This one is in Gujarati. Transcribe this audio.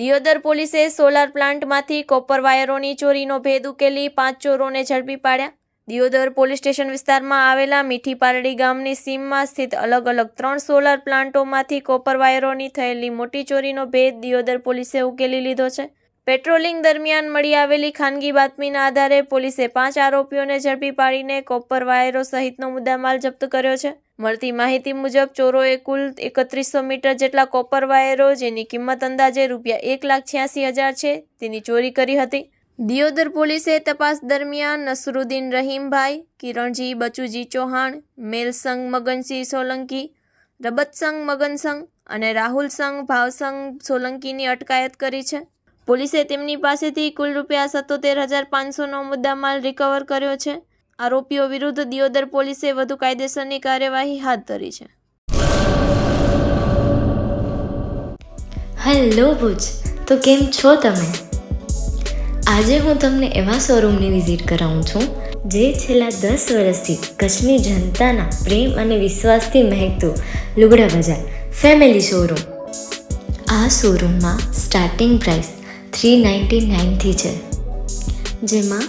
દિયોદર પોલીસે સોલાર પ્લાન્ટમાંથી કોપર વાયરોની ચોરીનો ભેદ ઉકેલી પાંચ ચોરોને ઝડપી પાડ્યા. દિયોદર પોલીસ સ્ટેશન વિસ્તારમાં આવેલા મીઠી પારડી ગામની સીમમાં સ્થિત અલગ અલગ ત્રણ સોલાર પ્લાન્ટોમાંથી કોપર વાયરોની થયેલી મોટી ચોરીનો ભેદ દિયોદર પોલીસે ઉકેલી લીધો છે. પેટ્રોલિંગ દરમિયાન મળી આવેલી ખાનગી બાતમીના આધારે પોલીસે પાંચ આરોપીઓને ઝડપી પાડીને કોપર વાયરો સહિતનો મુદ્દામાલ જપ્ત કર્યો છે. મળતી માહિતી મુજબ ચોરોએ કુલ એકત્રીસો મીટર જેટલા કોપર વાયરો જેની કિંમત અંદાજે રૂપિયા એક લાખ છ્યાસી હજાર છે, તેની ચોરી કરી હતી. દિયોદર પોલીસે તપાસ દરમિયાન નસરુદ્દીન રહીમભાઈ, કિરણજી બચુજી ચૌહાણ, મેલસંગ મગનસિંહ સોલંકી, રબતસંગ મગનસંગ અને રાહુલ સંઘ ભાવસંગ સોલંકીની અટકાયત કરી છે. પોલીસે તેમની પાસેથી કુલ રૂપિયા સત્તોતેર હજાર પાંચસોનો મુદ્દામાલ રિકવર કર્યો છે. આરોપીઓ વિરુદ્ધ દિયોદર પોલીસે વધુ કાયદેસરની કાર્યવાહી હાથ ધરી છે. હેલો ભુજ, તો કેમ છો તમે? આજે હું તમને એવા શોરૂમની વિઝિટ કરાવું છું, જે છેલ્લા દસ વર્ષથી કચ્છની જનતાના પ્રેમ અને વિશ્વાસથી મહેકતું લુગડા બજાર ફેમિલી શોરૂમ. આ શોરૂમમાં સ્ટાર્ટિંગ પ્રાઇસ થ્રી નાઇન્ટી નાઇનથી છે, જેમાં